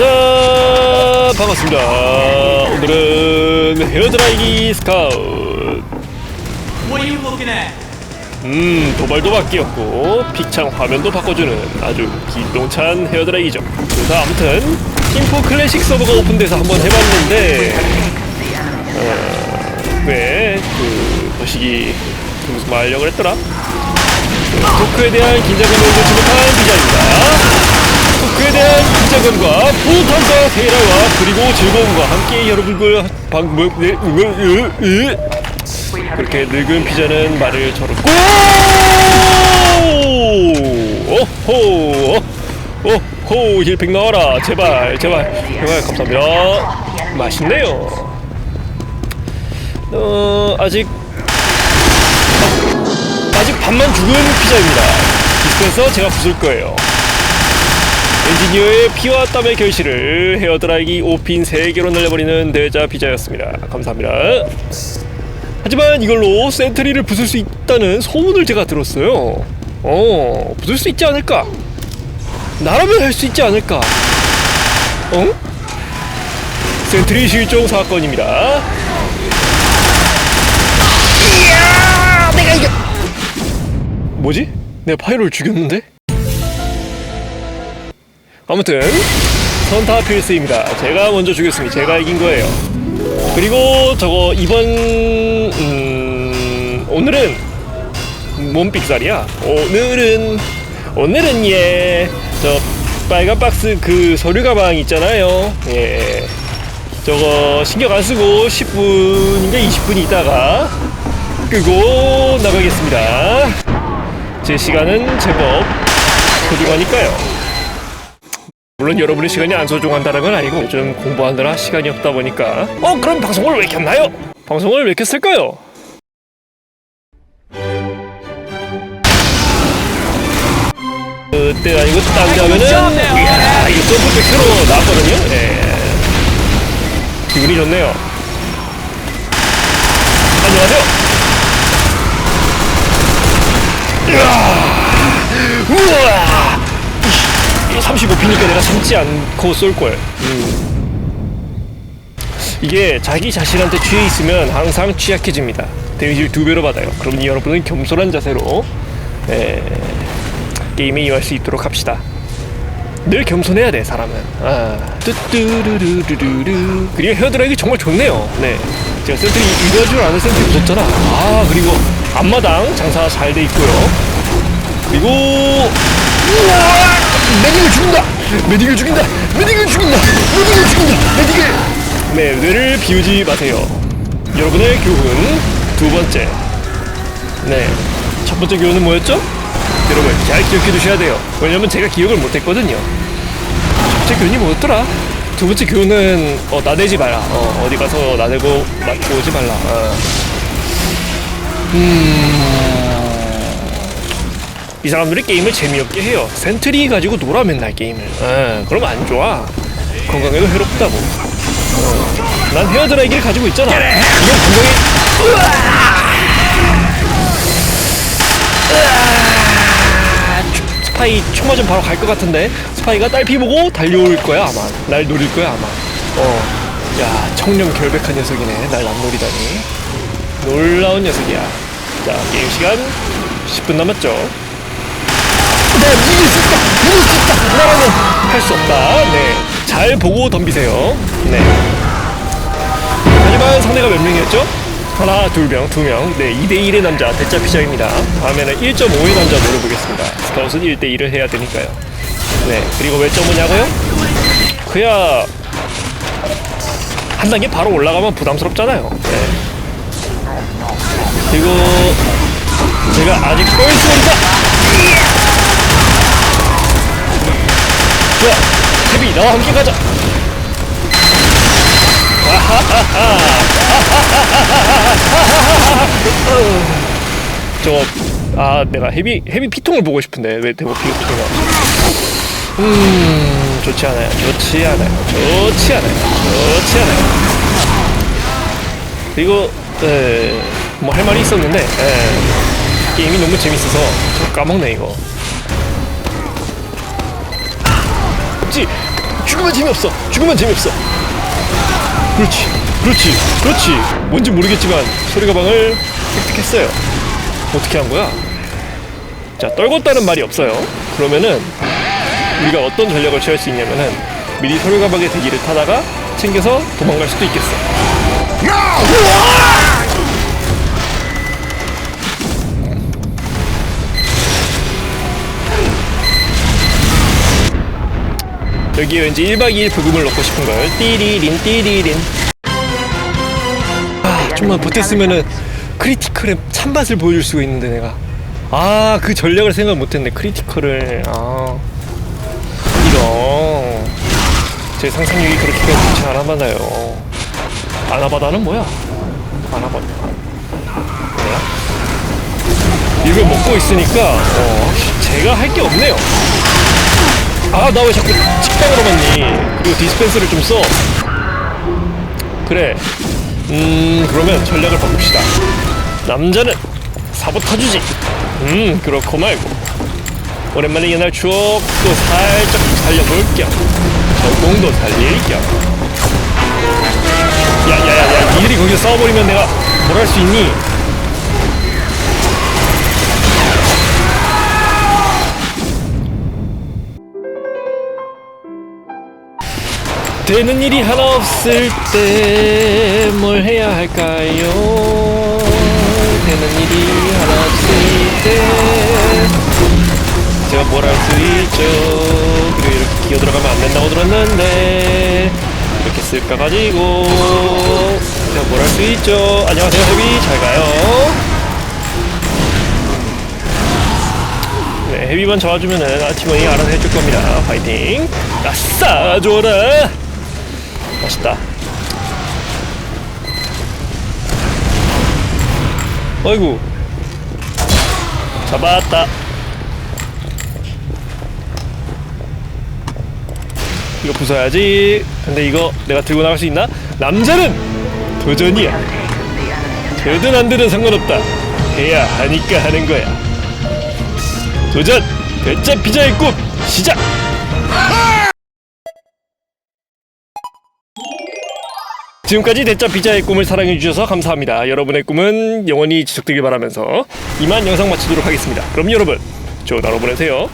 자 반갑습니다. 오늘은 헤어드라이기 at? 음 도발도 바뀌었고 픽창 화면도 바꿔주는 아주 기똥찬 헤어드라이기죠. 그래서 아무튼 인포 클래식 서버가 오픈돼서 한번 해봤는데 어, 왜그 거시기 그 무슨 말 하려고 그랬더라? 토크에 대한 긴장감을 놓지 못한 토크에 긴장감과 포탄과 세라와 그리고 즐거움과 함께 여러분들 방 으, 으. 그렇게 늙은 피자는 말을 저렇고 오호 오호 힐팩 나와라 제발 제발 제발 감사합니다 맛있네요 어 아직 아직 반만 죽은 피자입니다 디스펜서 제가 부술 거예요 엔지니어의 피와 땀의 결실을 헤어드라이기 5핀 3개로 날려버리는 대자 피자였습니다 감사합니다 하지만 이걸로 센트리를 부술 수 있다는 소문을 제가 들었어요. 어, 부술 수 있지 않을까? 나라면 할 수 있지 않을까? 어? 센트리 실종 사건입니다. 이야, 내가 이겨. 뭐지? 내 파이로를 죽였는데? 아무튼 선타 필스입니다. 제가 먼저 죽였으니 제가 이긴 거예요. 그리고 저거 이번 음, 오늘은 뭔 삑살이야? 오늘은 오늘은 예저 빨간 박스 그 서류 가방 있잖아요. 예. 저거 신경 안 쓰고 10분인가 20분 있다가 끄고 나가겠습니다. 제 시간은 제법 소중하니까요. 물론 여러분의 시간이 안 소중한다는 건 아니고 요즘 공부하느라 시간이 없다 보니까. 어 그럼 방송을 왜 켰나요? 방송을 왜 켰을까요? 그때 아니고 딴데 하면은 이야 이거 점프백 새로 나왔거든요. 예. 기분이 좋네요. 안녕하세요. 이야 우와 35피니까 내가 참지 않고 쏠걸. 음. 이게 자기 자신한테 취해 있으면 항상 취약해집니다. 데미지를 두 배로 받아요. 그럼 여러분은 겸손한 자세로 에, 게임에 임할 수 있도록 합시다. 늘 겸손해야 돼 사람은. 아, 뚜뚜루루루루루. 그리고 헤어드라이기 정말 좋네요. 네, 제가 센트리 이거 줄 아는 센트리 무섭잖아. 아 그리고 앞마당 장사 잘 돼 있고요. 그리고 우와! 메딕을 죽인다! 메딕을 죽인다! 메딕을 죽인다! 메딕을 죽인다! 메딕을! 네, 뇌를 비우지 마세요. 여러분의 교훈 두 번째. 네, 첫 번째 교훈은 뭐였죠? 여러분 잘 기억해 두셔야 돼요. 왜냐면 제가 기억을 못했거든요. 첫 번째 교훈이 뭐였더라? 두 번째 교훈은 어, 나대지 마라. 어, 어디 가서 나대고 맞고 오지 말라. 어. 이 사람들이 게임을 재미없게 해요. 센트리 가지고 놀아 맨날 게임을. 아, 그러면 안 좋아. 건강에도 해롭다고. 어, 난 헤어드라이기를 가지고 있잖아. 이건 건강에. 으아! 초- 스파이 총 맞으면 바로 갈 것 같은데 스파이가 딸피 보고 달려올 거야 아마 날 노릴 거야 아마 어 야 청렴 결백한 녀석이네 날 남노리다니 놀라운 녀석이야 자 게임 시간 10분 남았죠 내가 이길 수 있다! 이길 수 있다! 나라는 할 수 없다. 네. 잘 보고 덤비세요. 네. 하지만 상대가 몇 명이었죠? 하나, 둘 명, 두 명. 네, 2대1의 남자, 대짜 피자입니다. 다음에는 1.5의 남자 노려보겠습니다. 스카웃은 1대1을 해야 되니까요. 네. 그리고 왜 점오냐고요? 그야, 한 단계 바로 올라가면 부담스럽잖아요. 네. 그리고, 제가 아직 뻘소리다! 좋아, 태비 나와 함께 가자. 저거 아 내가 헤비 헤비 피통을 보고 싶은데 왜 대고 피통이 나오지? 음 좋지 않아요. 좋지 않아요. 좋지 않아요. 좋지 않아요. 그리고 뭐할 말이 있었는데 에, 게임이 너무 재밌어서 저 까먹네 이거. 없지. 죽으면 재미없어. 죽으면 재미없어. 그렇지. 그렇지. 그렇지. 뭔지 모르겠지만 소리 가방을 획득했어요. 어떻게 한 거야? 자 떨궜다는 말이 없어요. 그러면은 우리가 어떤 전략을 취할 수 있냐면은 미리 소리 가방의 대기를 타다가 챙겨서 도망갈 수도 있겠어 여기에 왠지 1박 2일 부금을 넣고 싶은 걸. 띠리린 띠리린. 아 좀만 버텼으면은 크리티컬의 찬맛을 보여줄 수가 있는데 내가. 아 그 전략을 생각 못했네 크리티컬을. 아. 이런. 제 상상력이 그렇게까지 좋지 않아 받아요? 아나바다는 뭐야? 아나바다. 뭐야 이걸 먹고 있으니까 어, 제가 할 게 없네요 아 나 왜 자꾸 식당으로 갔니? 그리고 디스펜서를 좀 써. 그래. 음 그러면 전략을 바꿉시다. 남자는 사보타주지. 음 그렇고 말고. 오랜만에 옛날 추억도 살짝 살려볼 겸 전공도 살릴 겸 야야야야 니들이 거기서 싸워버리면 내가 뭘 할 수 있니 되는 일이 하나 없을 때 뭘 해야 할까요? 되는 일이 하나 없을 때 제가 뭘 할 수 있죠? 그리고 이렇게 기어 들어가면 안 된다고 들었는데 이렇게 쓸까 가지고 제가 뭘 할 수 있죠? 안녕하세요 헤비 잘 가요. 네, 헤비만 잡아주면은 아티몬이 알아서 해줄 겁니다. 파이팅! 아싸! 좋아라! 맛있다. 어이구. 잡았다. 이거 부숴야지. 근데 이거 내가 들고 나갈 수 있나? 남자는 도전이야. 되든 안 되든 상관없다. 해야 하니까 하는 거야. 도전! 대짜 피자의 꿈 시작! 지금까지 대짜 피자의 꿈을 사랑해 주셔서 감사합니다. 여러분의 꿈은 영원히 지속되길 바라면서 이만 영상 마치도록 하겠습니다. 그럼 여러분 좋은 하루 보내세요.